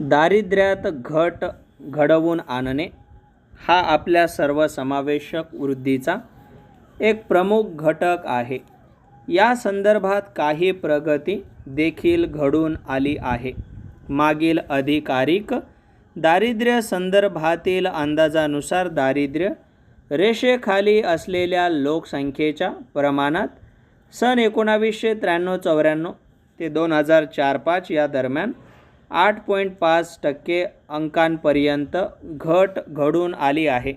दारिद्र्यात घट घडवून आणणे हा आपल्या सर्वसमावेशक वृद्धीचा एक प्रमुख घटक आहे. या संदर्भात काही प्रगती देखील घडून आली आहे. मागील अधिकारिक दारिद्र्य संदर्भातील अंदाजानुसार दारिद्र्य रेषेखाली असलेल्या लोकसंख्येच्या प्रमाणात सन एकोणावीसशे त्र्याण्णव चौऱ्याण्णव ते दोन हजार चार पाच या दरम्यान आठ पॉईंट पाच टक्के अंकांपर्यंत घट घडून आली आहे.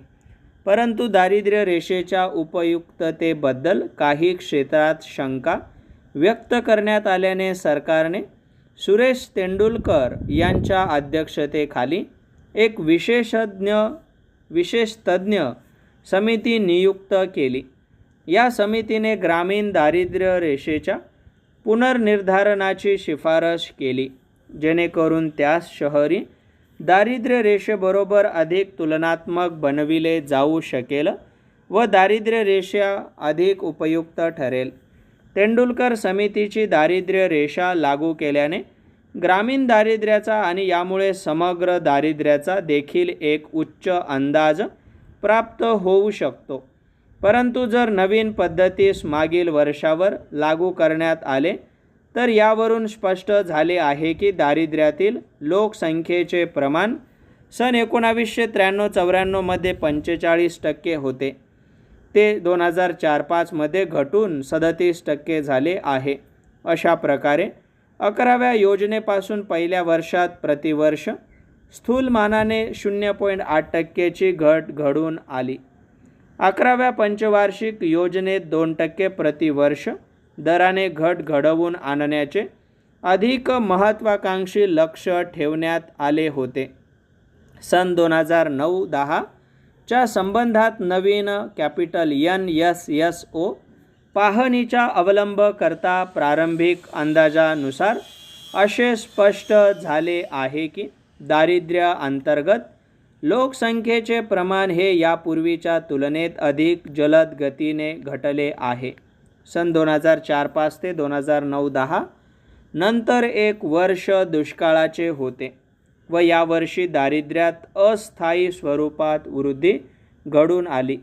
परंतु दारिद्र्य रेषेच्या उपयुक्ततेबद्दल काही क्षेत्रात शंका व्यक्त करण्यात आल्याने सरकारने सुरेश तेंडुलकर यांच्या अध्यक्षतेखाली एक विशेषज्ञ विशेष तज्ज्ञ समिती नियुक्त केली. या समितीने ग्रामीण दारिद्र्य रेषेच्या पुनर्निर्धारणाची शिफारस केली. जेणेकरून त्यास शहरी दारिद्र्य रेषेबरोबर अधिक तुलनात्मक बनविले जाऊ शकेल व दारिद्र्य रेषा अधिक उपयुक्त ठरेल. तेंडुलकर समितीची दारिद्र्य रेषा लागू केल्याने ग्रामीण दारिद्र्याचा आणि यामुळे समग्र दारिद्र्याचा देखील एक उच्च अंदाज प्राप्त होऊ शकतो. परंतु जर नवीन पद्धतीस मागील वर्षावर लागू करण्यात आले तर यावरून स्पष्ट झाले आहे की दारिद्र्यातील लोकसंख्येचे प्रमाण सन एकोणावीसशे त्र्याण्णव चौऱ्याण्णवमध्ये पंचेचाळीस टक्के होते. ते दोन हजार चार पाचमध्ये घटून सदतीस टक्के झाले आहे. अशा प्रकारे अकराव्या योजनेपासून पहिल्या वर्षात प्रतिवर्ष स्थूलमानाने शून्य पॉईंट आठ टक्केची घट घडून आली. अकराव्या पंचवार्षिक योजनेत दोन टक्के प्रतिवर्ष दराने घट घडवून आणण्याचे अधिक महत्त्वाकांक्षी लक्ष ठेवण्यात आले होते. सन दोन हजार नऊ दहाच्या संबंधात नवीन capital N S S O पाहणीचा अवलंब करता प्रारंभिक अंदाजानुसार असे स्पष्ट झाले आहे की दारिद्र्य अंतर्गत लोकसंख्येचे प्रमाण हे यापूर्वीच्या तुलनेत अधिक जलद गतीने घटले आहे. सन दोन हजार चार पाच ते दोन हजार नऊ दहा. नंतर एक वर्ष दुष्काळाचे होते व यावर्षी दारिद्र्यात अस्थायी स्वरूपात वृद्धी घडून आली.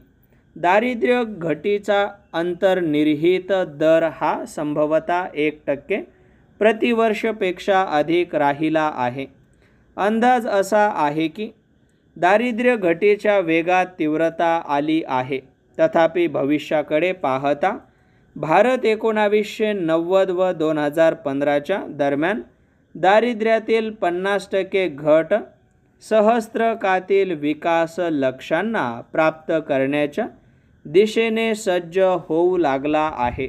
दारिद्र्य घटीचा अंतर्निहित दर हा संभवतः एक टक्के प्रतिवर्षपेक्षा अधिक राहिला आहे. अंदाज असा आहे की दारिद्र्य घटीच्या वेगात तीव्रता आली आहे. तथापि भविष्याकडे पाहता भारत एकोणावीसशे नव्वद व दोन हजार पंधराच्या दरम्यान दारिद्र्यातील पन्नास टक्के घट सहस्त्रकातील विकास लक्ष्यांना प्राप्त करण्याच्या दिशेने सज्ज होऊ लागला आहे.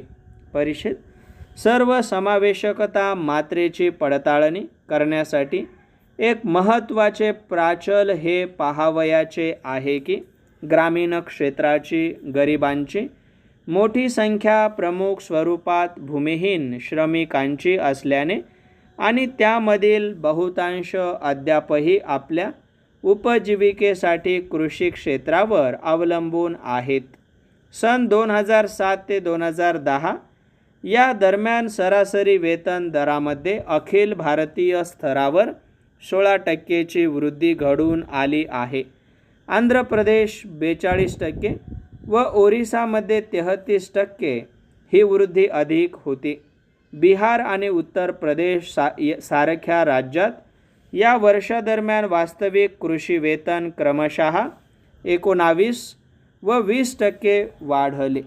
परिषद सर्व समावेशकता मात्रेची पडताळणी करण्यासाठी एक महत्त्वाचे प्राचल हे पाहावयाचे आहे की ग्रामीण क्षेत्राची गरिबांची मोठी संख्या प्रमुख स्वरूपात भूमिहीन श्रमिकांची असल्याने आणि त्यामधील बहुतांश अद्यापही आपल्या उपजीविकेसाठी कृषी क्षेत्रावर अवलंबून आहेत. सन दोन हजार सात ते दोन हजार दहा या दरम्यान सरासरी वेतन दरामध्ये अखिल भारतीय स्तरावर सोळा टक्केची वृद्धी घडून आली आहे. आंध्र प्रदेश बेचाळीस टक्के व ओरिसामध्ये तेहतीस टक्के ही वृद्धी अधिक होती. बिहार आणि उत्तर प्रदेश सा सारख्या राज्यात या वर्षादरम्यान वास्तविक कृषी वेतन क्रमशः एकोणावीस व वीस टक्के वाढले.